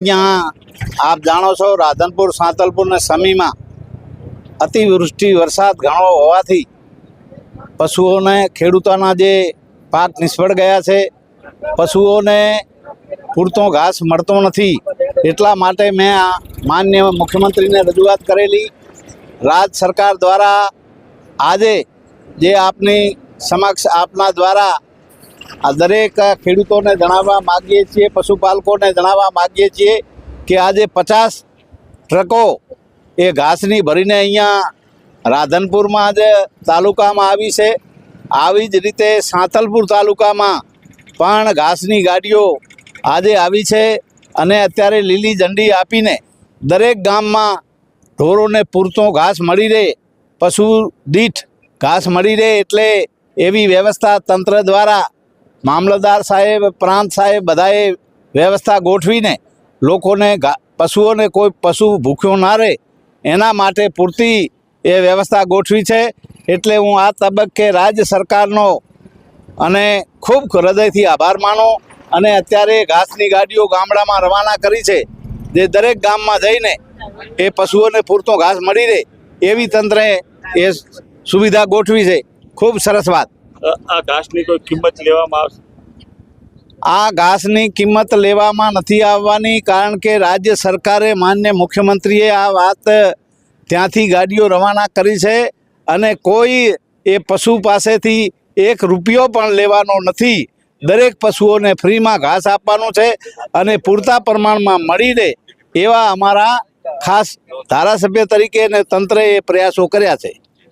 અહીંયા આપ જાણો છો રાધનપુર, સાંતલપુર ને સમીમાં અતિવૃષ્ટિ વરસાદ ઘણો હોવાથી પશુઓને ખેડૂતોના જે પાક નિષ્ફળ ગયા છે, પશુઓને પૂરતો ઘાસ મળતો નથી. એટલા માટે મેં આ માન્ય મુખ્યમંત્રીને રજૂઆત કરેલી. રાજ સરકાર દ્વારા આજે જે આપની સમક્ષ આપના દ્વારા આ દરેક ખેડૂતોને જણાવવા માગીએ છીએ, પશુપાલકોને જણાવવા માગીએ છીએ કે આજે પચાસ ટ્રકો એ ઘાસની ભરીને અહીંયા રાધનપુરમાં જ તાલુકામાં આવી છે. આવી જ રીતે સાંતલપુર તાલુકામાં પણ ઘાસની ગાડીઓ આજે આવી છે અને અત્યારે લીલી ઝંડી આપીને દરેક ગામમાં ઢોરોને પૂરતો ઘાસ મળી રહે, પશુ દીઠ ઘાસ મળી રહે એટલે એવી વ્યવસ્થા તંત્ર દ્વારા મામલતદાર સાહેબ, પ્રાંત સાહેબ બધાએ વ્યવસ્થા ગોઠવીને લોકોને પશુઓને કોઈ પશુ ભૂખ્યો ના રહે, એના માટે પૂરતી એ વ્યવસ્થા ગોઠવી છે. એટલે હું આ તબક્કે રાજ્ય સરકારનો અને ખૂબ હૃદયથી આભાર માનો અને અત્યારે ઘાસની ગાડીઓ ગામડામાં રવાના કરી છે, જે દરેક ગામમાં જઈને એ પશુઓને પૂરતો ઘાસ મળી રહે, એવી તંત્રએ એ સુવિધા ગોઠવી છે. ખૂબ સરસ વાત. આ ઘાસની કોઈ કિંમત લેવામાં આવશે? આ ઘાસની કિંમત લેવામાં નથી આવવાની કારણ કે રાજ્ય સરકારે માન્ય મુખ્યમંત્રીએ આ વાત ત્યાંથી ગાડીઓ રવાના કરી છે અને કોઈ એ પશુ પાસેથી એક રૂપિયો પણ લેવાનો નથી. દરેક પશુઓને ફ્રીમાં ઘાસ આપવાનું છે અને પૂરતા પ્રમાણમાં મળી રહે એવા અમારા ખાસ ધારાસભ્ય તરીકે અને તંત્રએ પ્રયાસો કર્યા છે.